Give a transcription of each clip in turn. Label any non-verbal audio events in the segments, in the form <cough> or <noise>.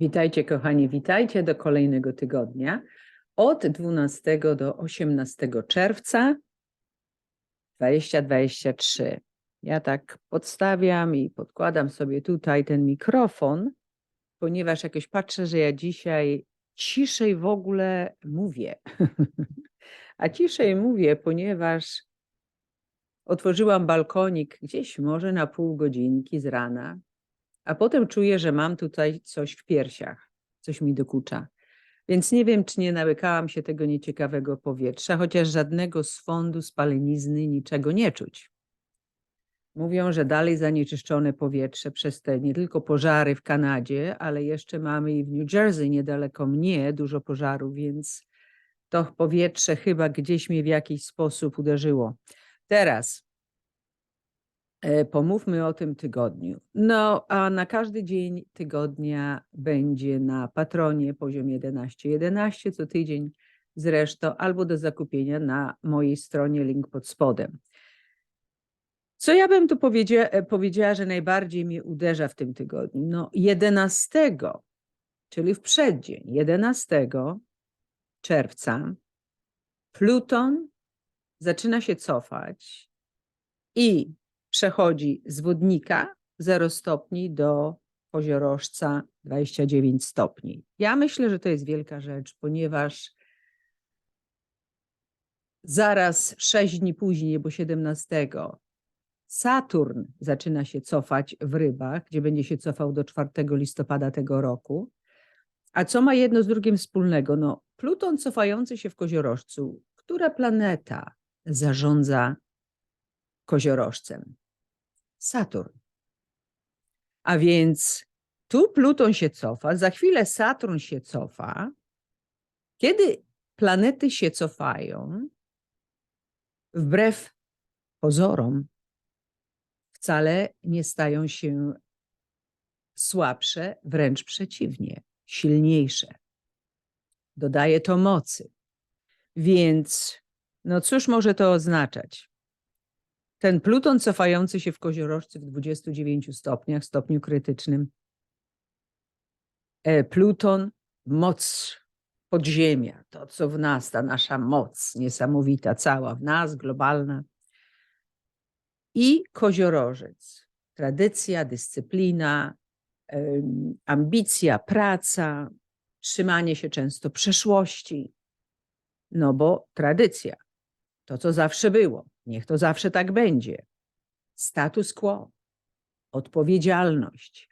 Witajcie, kochani, witajcie do kolejnego tygodnia. Od 12 do 18 czerwca 2023. Ja tak podstawiam i podkładam sobie tutaj ten mikrofon, ponieważ jakoś patrzę, że ja dzisiaj ciszej w ogóle mówię. <laughs> A ciszej mówię, ponieważ otworzyłam balkonik gdzieś może na pół godzinki z rana a potem czuję, że mam tutaj coś w piersiach, coś mi dokucza. Więc nie wiem, czy nie nałykałam się tego nieciekawego powietrza, chociaż żadnego swądu, spalenizny, niczego nie czuć. Mówią, że dalej zanieczyszczone powietrze przez te nie tylko pożary w Kanadzie, ale jeszcze mamy i w New Jersey, niedaleko mnie, dużo pożarów, więc to powietrze chyba gdzieś mnie w jakiś sposób uderzyło. Teraz Pomówmy o tym tygodniu. No, a na każdy dzień tygodnia będzie na patronie poziom 11.11 11 co tydzień zresztą, albo do zakupienia na mojej stronie, link pod spodem. Co ja bym tu powiedzia e, powiedziała, że najbardziej mnie uderza w tym tygodniu? No, 11, czyli w przeddzień, 11 czerwca, Pluton zaczyna się cofać i przechodzi z wodnika 0 stopni do koziorożca 29 stopni. Ja myślę, że to jest wielka rzecz, ponieważ zaraz 6 dni później, bo 17, Saturn zaczyna się cofać w rybach, gdzie będzie się cofał do 4 listopada tego roku. A co ma jedno z drugim wspólnego? No, Pluton cofający się w koziorożcu. Która planeta zarządza koziorożcem? Saturn. A więc tu Pluton się cofa, za chwilę Saturn się cofa. Kiedy planety się cofają, wbrew pozorom, wcale nie stają się słabsze, wręcz przeciwnie, silniejsze. Dodaje to mocy. Więc, no cóż może to oznaczać? Ten Pluton cofający się w koziorożcy w 29 stopniach, stopniu krytycznym. E, Pluton, moc podziemia, to co w nas, ta nasza moc niesamowita, cała w nas, globalna. I koziorożec, tradycja, dyscyplina, ambicja, praca, trzymanie się często przeszłości, no bo tradycja, to co zawsze było, Niech to zawsze tak będzie. Status quo, odpowiedzialność.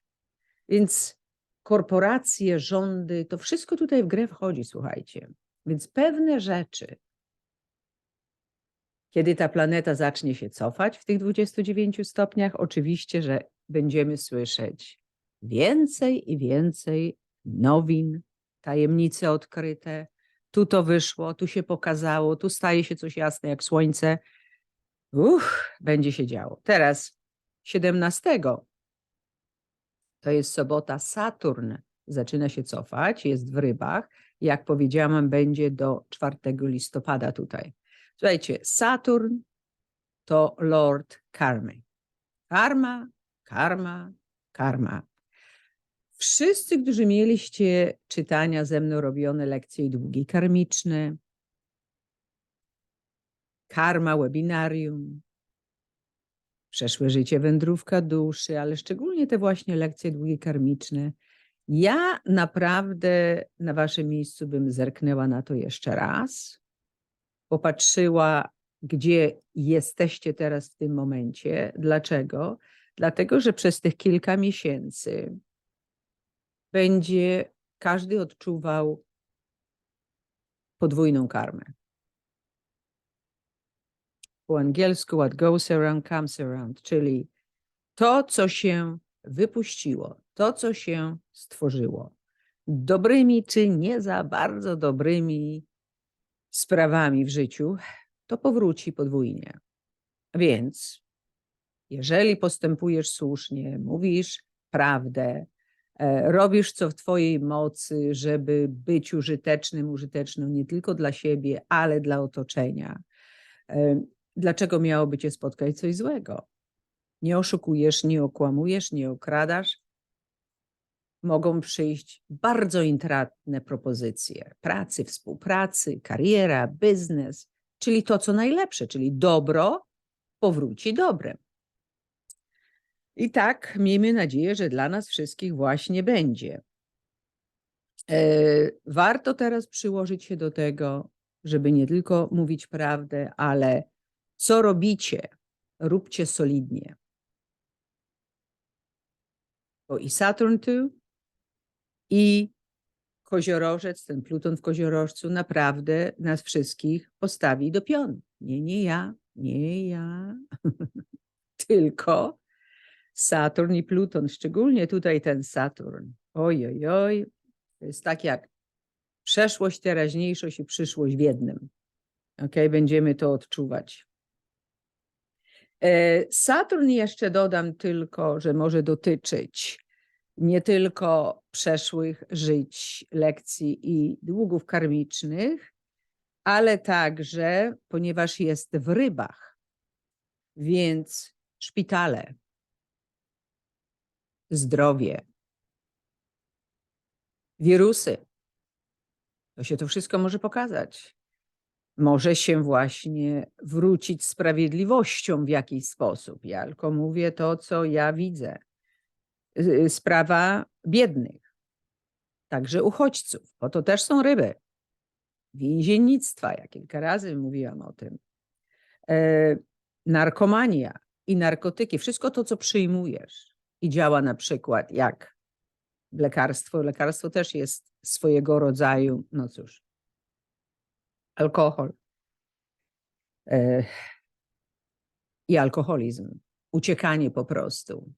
Więc korporacje, rządy, to wszystko tutaj w grę wchodzi, słuchajcie. Więc pewne rzeczy, kiedy ta planeta zacznie się cofać w tych 29 stopniach, oczywiście, że będziemy słyszeć więcej i więcej nowin, tajemnice odkryte. Tu to wyszło, tu się pokazało, tu staje się coś jasne jak słońce, Uch, będzie się działo. Teraz 17 to jest sobota, Saturn zaczyna się cofać, jest w rybach. Jak powiedziałam, będzie do 4 listopada tutaj. Słuchajcie, Saturn to Lord Karmy. Karma, karma, karma. Wszyscy, którzy mieliście czytania ze mną robione lekcje i długi karmiczne, karma, webinarium, przeszłe życie, wędrówka duszy, ale szczególnie te właśnie lekcje długie karmiczne. Ja naprawdę na waszym miejscu bym zerknęła na to jeszcze raz, popatrzyła, gdzie jesteście teraz w tym momencie. Dlaczego? Dlatego, że przez tych kilka miesięcy będzie każdy odczuwał podwójną karmę po angielsku what goes around comes around, czyli to, co się wypuściło, to, co się stworzyło, dobrymi czy nie za bardzo dobrymi sprawami w życiu, to powróci podwójnie. Więc jeżeli postępujesz słusznie, mówisz prawdę, robisz co w Twojej mocy, żeby być użytecznym, użyteczną nie tylko dla siebie, ale dla otoczenia, e, Dlaczego miałoby cię spotkać coś złego? Nie oszukujesz, nie okłamujesz, nie okradasz, mogą przyjść bardzo intratne propozycje pracy, współpracy, kariera, biznes, czyli to, co najlepsze, czyli dobro powróci dobrem. I tak miejmy nadzieję, że dla nas wszystkich właśnie będzie. E, warto teraz przyłożyć się do tego, żeby nie tylko mówić prawdę, ale co robicie, róbcie solidnie. Bo i Saturn tu, i koziorożec, ten Pluton w koziorożcu naprawdę nas wszystkich postawi do pion. Nie, nie ja, nie ja, <laughs> tylko Saturn i Pluton, szczególnie tutaj ten Saturn. Oj, oj, oj, to jest tak jak przeszłość, teraźniejszość i przyszłość w jednym. Ok, będziemy to odczuwać. E, Saturn jeszcze dodam tylko, że może dotyczyć nie tylko przeszłych żyć, lekcji i długów karmicznych, ale także, ponieważ jest w rybach, więc szpitale, zdrowie, wirusy. To się to wszystko może pokazać. Może się właśnie wrócić sprawiedliwością w jakiś sposób. Ja tylko mówię to, co ja widzę. Y, sprawa biednych, także uchodźców, bo to też są ryby. Więziennictwa, ja kilka razy mówiłam o tym. E, narkomania i narkotyki, wszystko to, co przyjmujesz i działa na przykład jak lekarstwo. Lekarstwo też jest swojego rodzaju, no cóż, alkohol e, i alkoholizm, uciekanie po prostu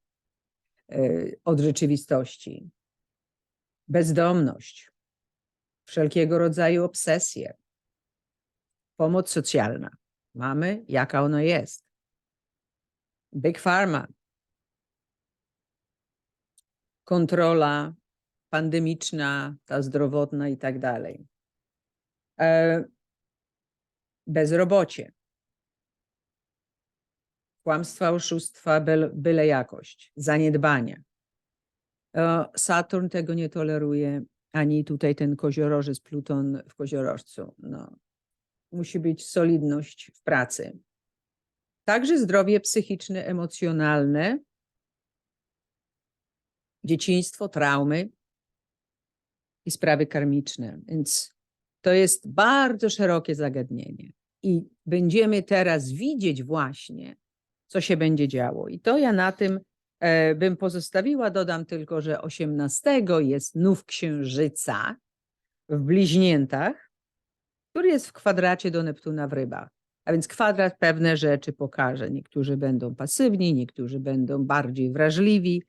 e, od rzeczywistości, bezdomność, wszelkiego rodzaju obsesje, pomoc socjalna. Mamy, jaka ona jest. Big Pharma, kontrola pandemiczna, ta zdrowotna i tak dalej. E, bezrobocie, kłamstwa, oszustwa, byle jakość, zaniedbania. E, Saturn tego nie toleruje, ani tutaj ten koziorożec Pluton w koziorożcu. No. Musi być solidność w pracy. Także zdrowie psychiczne, emocjonalne, dzieciństwo, traumy i sprawy karmiczne. Więc to jest bardzo szerokie zagadnienie. I będziemy teraz widzieć właśnie, co się będzie działo. I to ja na tym e, bym pozostawiła. Dodam tylko, że 18 jest nów księżyca w bliźniętach, który jest w kwadracie do Neptuna w rybach. A więc kwadrat pewne rzeczy pokaże. Niektórzy będą pasywni, niektórzy będą bardziej wrażliwi,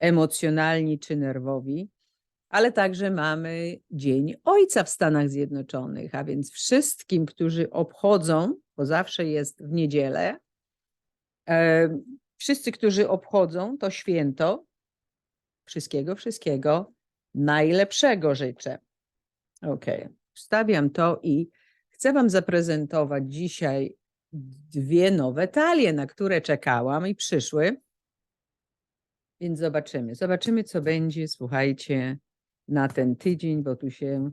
emocjonalni czy nerwowi, ale także mamy Dzień Ojca w Stanach Zjednoczonych, a więc wszystkim, którzy obchodzą, bo zawsze jest w niedzielę, e, wszyscy, którzy obchodzą to święto, wszystkiego, wszystkiego najlepszego życzę. Ok, wstawiam to i chcę Wam zaprezentować dzisiaj dwie nowe talie, na które czekałam i przyszły. Więc zobaczymy. Zobaczymy, co będzie, słuchajcie, na ten tydzień, bo tu się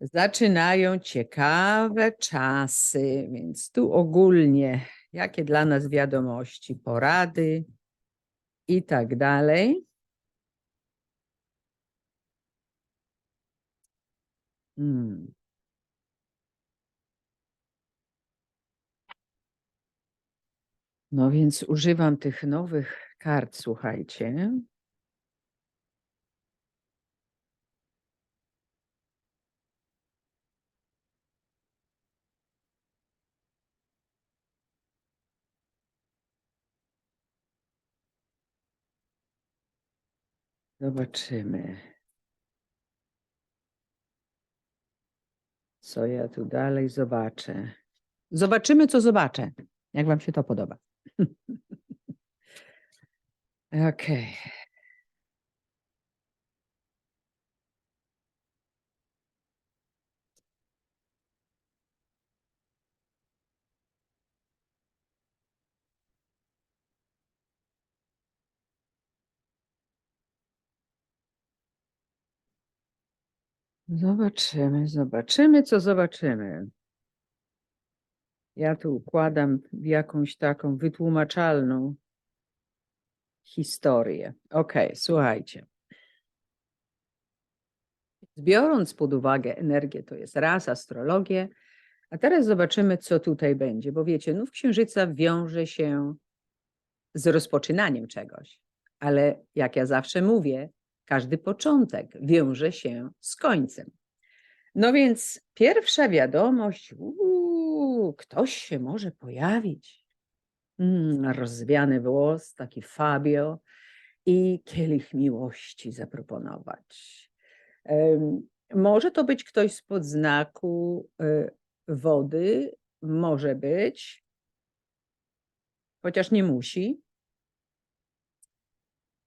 zaczynają ciekawe czasy. Więc tu ogólnie, jakie dla nas wiadomości, porady i tak dalej. Hmm. No więc używam tych nowych kart, słuchajcie. Zobaczymy. Co ja tu dalej zobaczę? Zobaczymy, co zobaczę. Jak Wam się to podoba. <laughs> Okej. Zobaczymy, zobaczymy, co zobaczymy. Ja tu układam w jakąś taką wytłumaczalną historię. Ok, słuchajcie. Biorąc pod uwagę energię, to jest raz astrologię, a teraz zobaczymy, co tutaj będzie, bo wiecie, nów księżyca wiąże się z rozpoczynaniem czegoś, ale jak ja zawsze mówię, każdy początek wiąże się z końcem. No więc pierwsza wiadomość, uuu, ktoś się może pojawić. Mm, rozwiany włos, taki Fabio. I kielich miłości zaproponować. Może to być ktoś spod znaku y, wody, może być, chociaż nie musi,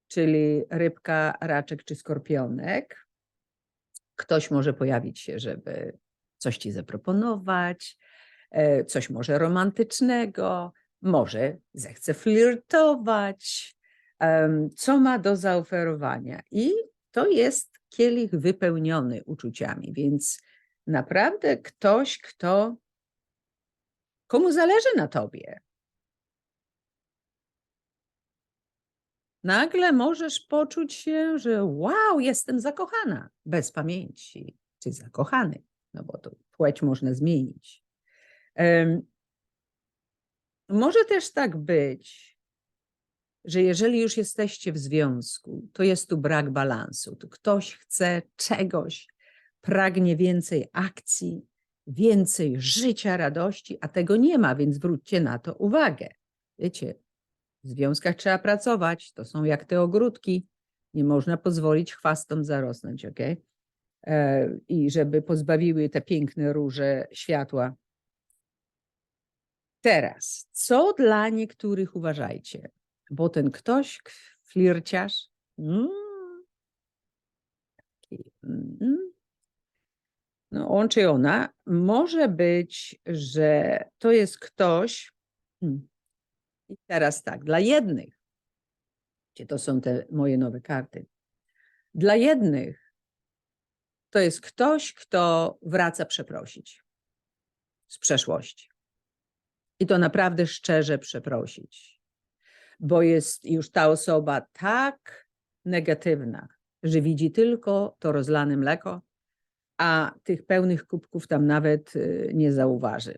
czyli rybka, raczek czy skorpionek. Ktoś może pojawić się, żeby coś ci zaproponować, e, coś może romantycznego, może zechce flirtować, co ma do zaoferowania. I to jest kielich wypełniony uczuciami, więc naprawdę ktoś, kto komu zależy na tobie. Nagle możesz poczuć się, że wow, jestem zakochana, bez pamięci, czy zakochany, no bo to płeć można zmienić. Może też tak być, że jeżeli już jesteście w związku, to jest tu brak balansu. Tu ktoś chce czegoś, pragnie więcej akcji, więcej życia, radości, a tego nie ma, więc zwróćcie na to uwagę. Wiecie, w związkach trzeba pracować, to są jak te ogródki, nie można pozwolić chwastom zarosnąć, ok? I żeby pozbawiły te piękne róże światła. Teraz, co dla niektórych uważajcie, bo ten ktoś, flirciarz, mm, no on czy ona, może być, że to jest ktoś, hmm, i teraz tak, dla jednych, gdzie to są te moje nowe karty, dla jednych to jest ktoś, kto wraca przeprosić z przeszłości. I to naprawdę szczerze przeprosić, bo jest już ta osoba tak negatywna, że widzi tylko to rozlane mleko, a tych pełnych kubków tam nawet y, nie zauważy.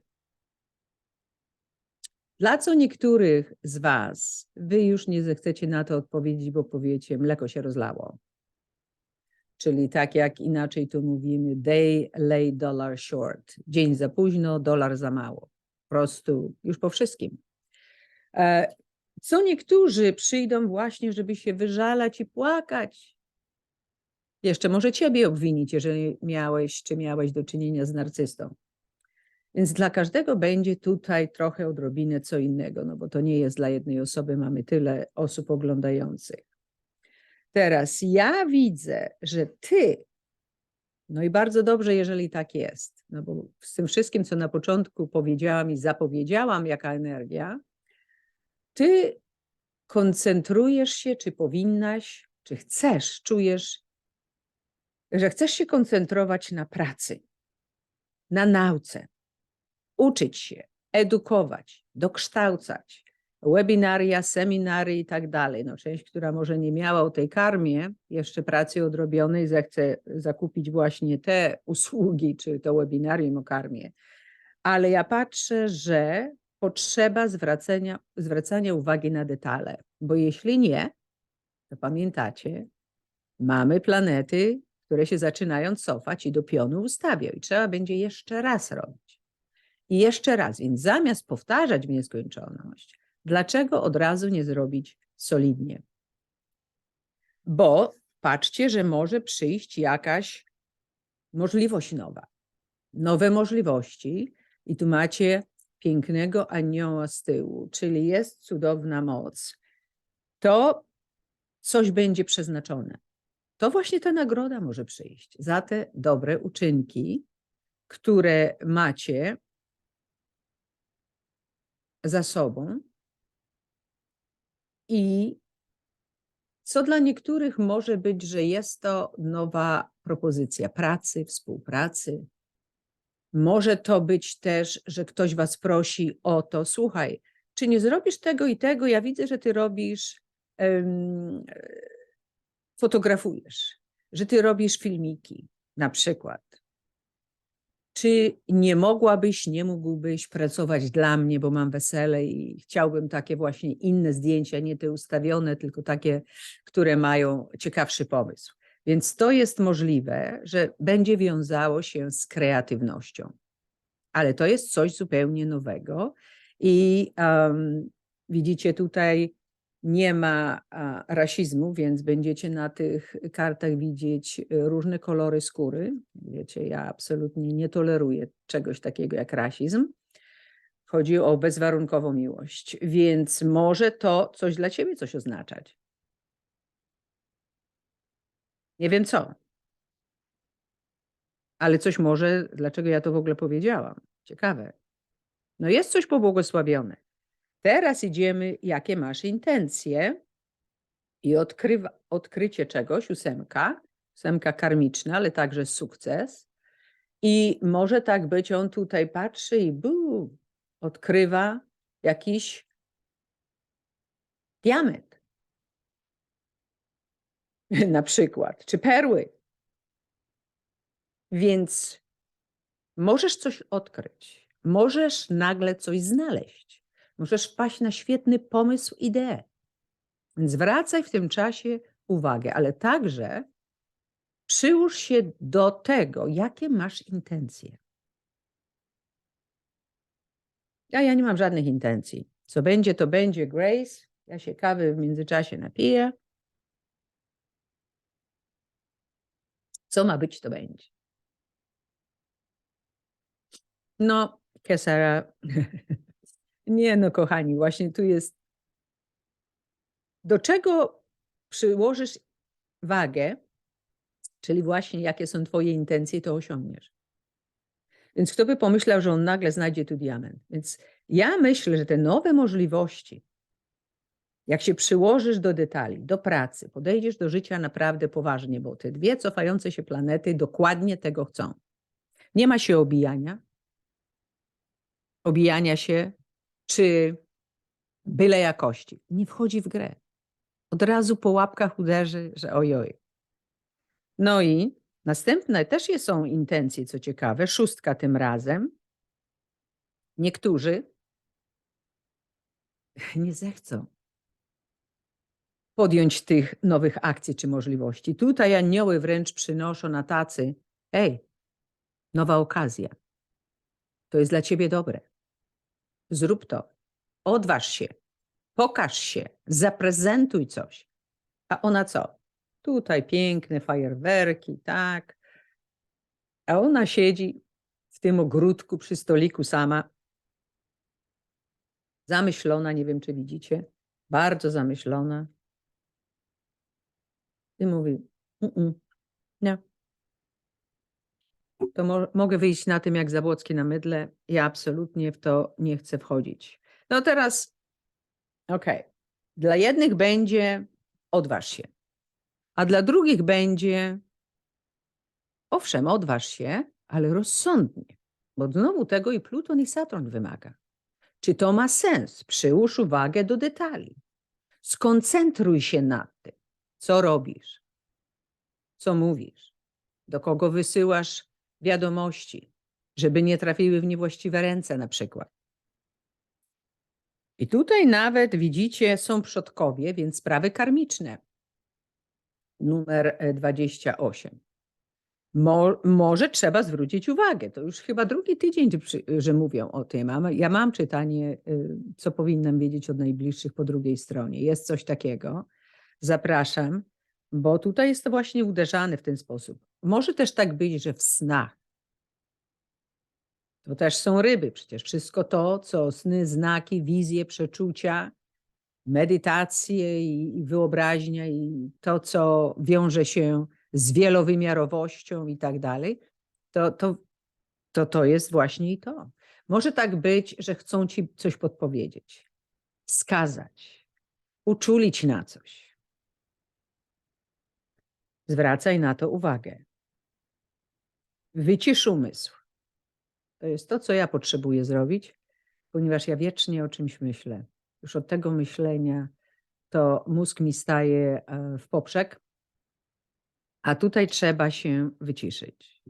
Dla co niektórych z Was, Wy już nie zechcecie na to odpowiedzieć, bo powiecie, mleko się rozlało. Czyli tak jak inaczej to mówimy, day lay dollar short. Dzień za późno, dolar za mało. Prostu już po wszystkim. E, Co niektórzy przyjdą właśnie, żeby się wyżalać i płakać. Jeszcze może ciebie obwinić, jeżeli miałeś czy miałeś do czynienia z narcystą. Więc dla każdego będzie tutaj trochę odrobinę co innego, no bo to nie jest dla jednej osoby, mamy tyle osób oglądających. Teraz ja widzę, że ty, no i bardzo dobrze, jeżeli tak jest, no bo z tym wszystkim, co na początku powiedziałam i zapowiedziałam, jaka energia, ty koncentrujesz się, czy powinnaś, czy chcesz, czujesz, że chcesz się koncentrować na pracy, na nauce, uczyć się, edukować, dokształcać, webinaria, seminary i tak dalej. No, część, która może nie miała o tej karmie jeszcze pracy odrobionej, zechce zakupić właśnie te usługi, czy to webinarium o karmie. Ale ja patrzę, że potrzeba zwracania, zwracania uwagi na detale, bo jeśli nie, to pamiętacie, mamy planety, które się zaczynają cofać i do pionu ustawią i trzeba będzie jeszcze raz robić. I jeszcze raz, więc zamiast powtarzać w nieskończoność, dlaczego od razu nie zrobić solidnie? Bo patrzcie, że może przyjść jakaś możliwość nowa, nowe możliwości, i tu macie pięknego anioła z tyłu, czyli jest cudowna moc. To coś będzie przeznaczone. To właśnie ta nagroda może przyjść za te dobre uczynki, które macie za sobą i co dla niektórych może być, że jest to nowa propozycja pracy, współpracy. Może to być też, że ktoś was prosi o to, słuchaj, czy nie zrobisz tego i tego? Ja widzę, że ty robisz, em, fotografujesz, że ty robisz filmiki, na przykład. Czy nie mogłabyś, nie mógłbyś pracować dla mnie, bo mam wesele i chciałbym takie właśnie inne zdjęcia, nie te ustawione, tylko takie, które mają ciekawszy pomysł. Więc to jest możliwe, że będzie wiązało się z kreatywnością. Ale to jest coś zupełnie nowego i um, widzicie tutaj nie ma rasizmu, więc będziecie na tych kartach widzieć y, różne kolory skóry. Wiecie, ja absolutnie nie toleruję czegoś takiego jak rasizm. Chodzi o bezwarunkową miłość, więc może to coś dla ciebie coś oznaczać. Nie wiem co. Ale coś może, dlaczego ja to w ogóle powiedziałam? Ciekawe. No jest coś pobłogosławione. Teraz idziemy, jakie masz intencje i odkrywa, odkrycie czegoś, ósemka, ósemka karmiczna, ale także sukces. I może tak być, on tutaj patrzy i bu, odkrywa jakiś diament. <laughs> Na przykład, czy perły. Więc możesz coś odkryć, możesz nagle coś znaleźć. Możesz wpaść na świetny pomysł, ideę. Zwracaj w tym czasie uwagę, ale także przyłóż się do tego, jakie masz intencje. Ja, ja nie mam żadnych intencji. Co będzie, to będzie Grace. Ja się kawy w międzyczasie napiję. Co ma być, to będzie. No, Kesara. <laughs> Nie, no kochani, właśnie tu jest. Do czego przyłożysz wagę, czyli właśnie jakie są Twoje intencje, to osiągniesz. Więc kto by pomyślał, że on nagle znajdzie tu diament? Więc ja myślę, że te nowe możliwości, jak się przyłożysz do detali, do pracy, podejdziesz do życia naprawdę poważnie, bo te dwie cofające się planety dokładnie tego chcą. Nie ma się obijania, obijania się czy byle jakości. Nie wchodzi w grę. Od razu po łapkach uderzy, że ojoj. No i następne też są intencje, co ciekawe, szóstka tym razem. Niektórzy <laughs> nie zechcą podjąć tych nowych akcji czy możliwości. Tutaj anioły wręcz przynoszą na tacy, ej, nowa okazja. To jest dla ciebie dobre. Zrób to. Odważ się. Pokaż się. Zaprezentuj coś. A ona co? Tutaj piękne fajerwerki, tak. A ona siedzi w tym ogródku przy stoliku sama. Zamyślona, nie wiem czy widzicie. Bardzo zamyślona. I mówi: mm -mm, Nie, to mo mogę wyjść na tym jak Zabłocki na mydle. Ja absolutnie w to nie chcę wchodzić. No teraz, okej, okay. dla jednych będzie odważ się, a dla drugich będzie owszem, odważ się, ale rozsądnie, bo znowu tego i Pluton i Saturn wymaga. Czy to ma sens? Przyłóż uwagę do detali. Skoncentruj się nad tym, co robisz, co mówisz, do kogo wysyłasz wiadomości, żeby nie trafiły w niewłaściwe ręce na przykład. I tutaj nawet widzicie, są przodkowie, więc sprawy karmiczne. Numer 28. E, Mo, może trzeba zwrócić uwagę. To już chyba drugi tydzień, że mówią o tym. Ja mam czytanie, y, co powinnam wiedzieć od najbliższych po drugiej stronie. Jest coś takiego. Zapraszam, bo tutaj jest to właśnie uderzane w ten sposób. Może też tak być, że w snach. To też są ryby, przecież wszystko to, co sny, znaki, wizje, przeczucia, medytacje i, wyobraźnia i to, co wiąże się z wielowymiarowością i tak dalej, to, to, to, to jest właśnie i to. Może tak być, że chcą ci coś podpowiedzieć, wskazać, uczulić na coś. Zwracaj na to uwagę. Wycisz umysł. To jest to, co ja potrzebuję zrobić, ponieważ ja wiecznie o czymś myślę. Już od tego myślenia to mózg mi staje e, w poprzek, a tutaj trzeba się wyciszyć.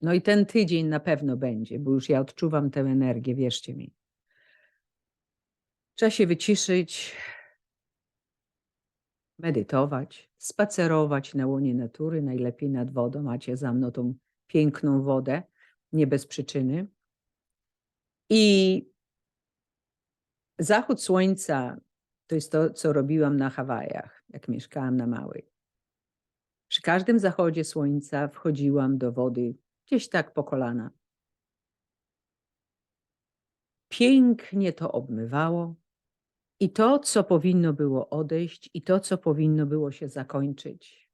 No i ten tydzień na pewno będzie, bo już ja odczuwam tę energię, wierzcie mi. Trzeba się wyciszyć, medytować, spacerować na łonie natury, najlepiej nad wodą. Macie za mną tą piękną wodę, nie bez przyczyny. I zachód słońca to jest to, co robiłam na Hawajach, jak mieszkałam na Małej. Przy każdym zachodzie słońca wchodziłam do wody gdzieś tak po kolana. Pięknie to obmywało i to, co powinno było odejść, i to, co powinno było się zakończyć,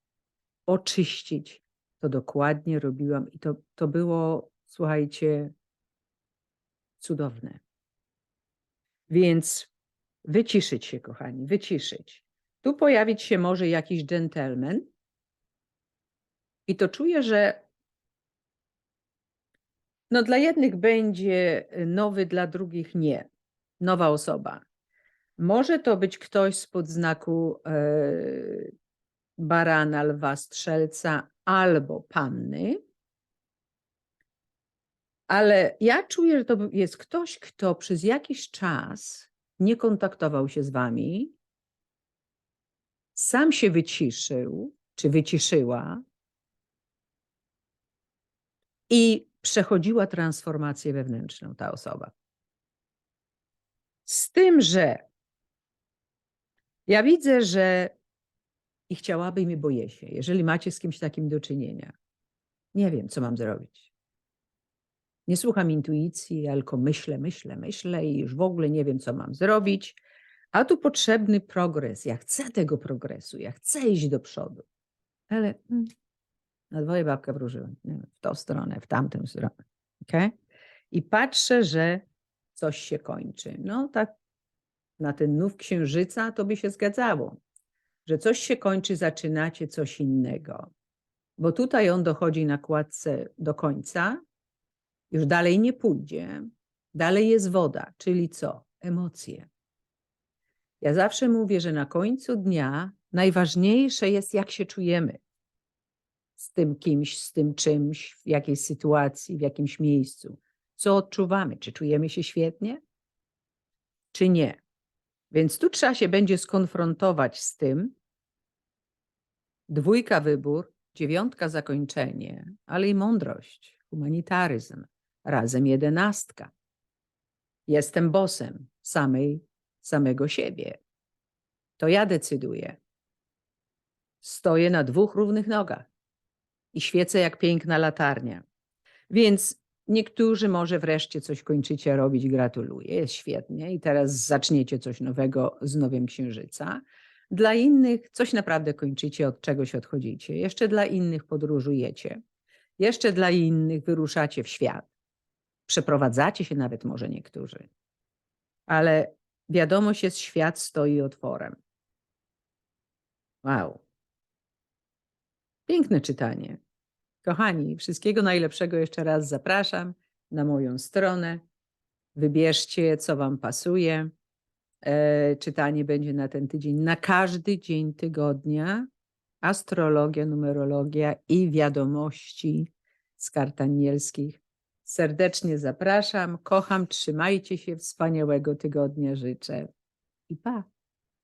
oczyścić, to dokładnie robiłam i to, to było, słuchajcie, cudowne. Więc wyciszyć się, kochani, wyciszyć. Tu pojawić się może jakiś dżentelmen i to czuję, że no dla jednych będzie nowy, dla drugich nie. Nowa osoba. Może to być ktoś spod znaku e, barana, lwa, strzelca albo panny. Ale ja czuję, że to jest ktoś, kto przez jakiś czas nie kontaktował się z wami, sam się wyciszył, czy wyciszyła i przechodziła transformację wewnętrzną ta osoba. Z tym, że ja widzę, że i chciałabym i boję się, jeżeli macie z kimś takim do czynienia. Nie wiem, co mam zrobić. Nie słucham intuicji, tylko myślę, myślę, myślę i już w ogóle nie wiem, co mam zrobić. A tu potrzebny progres. Ja chcę tego progresu, ja chcę iść do przodu. Ale mm, na dwoje. Nie wiem, w tą stronę, w tamtą stronę. Okay? I patrzę, że coś się kończy. No tak na ten nów księżyca to by się zgadzało, że coś się kończy, zaczynacie coś innego. Bo tutaj on dochodzi na kładce do końca, już dalej nie pójdzie, dalej jest woda, czyli co? Emocje. Ja zawsze mówię, że na końcu dnia najważniejsze jest, jak się czujemy z tym kimś, z tym czymś, w jakiejś sytuacji, w jakimś miejscu. Co odczuwamy? Czy czujemy się świetnie, czy nie? Więc tu trzeba się będzie skonfrontować z tym. Dwójka wybór, dziewiątka zakończenie, ale i mądrość, humanitaryzm, razem jedenastka. Jestem bosem samej, samego siebie. To ja decyduję. Stoję na dwóch równych nogach i świecę jak piękna latarnia. Więc niektórzy może wreszcie coś kończycie robić, gratuluję, jest świetnie i teraz zaczniecie coś nowego z Nowiem Księżyca. Dla innych coś naprawdę kończycie, od czegoś odchodzicie. Jeszcze dla innych podróżujecie. Jeszcze dla innych wyruszacie w świat. Przeprowadzacie się nawet może niektórzy. Ale wiadomość jest, świat stoi otworem. Wow. Piękne czytanie. Kochani, wszystkiego najlepszego jeszcze raz zapraszam na moją stronę. Wybierzcie, co Wam pasuje. E, czytanie będzie na ten tydzień, na każdy dzień tygodnia. Astrologia, numerologia i wiadomości z kart anielskich. Serdecznie zapraszam, kocham, trzymajcie się, wspaniałego tygodnia życzę i pa!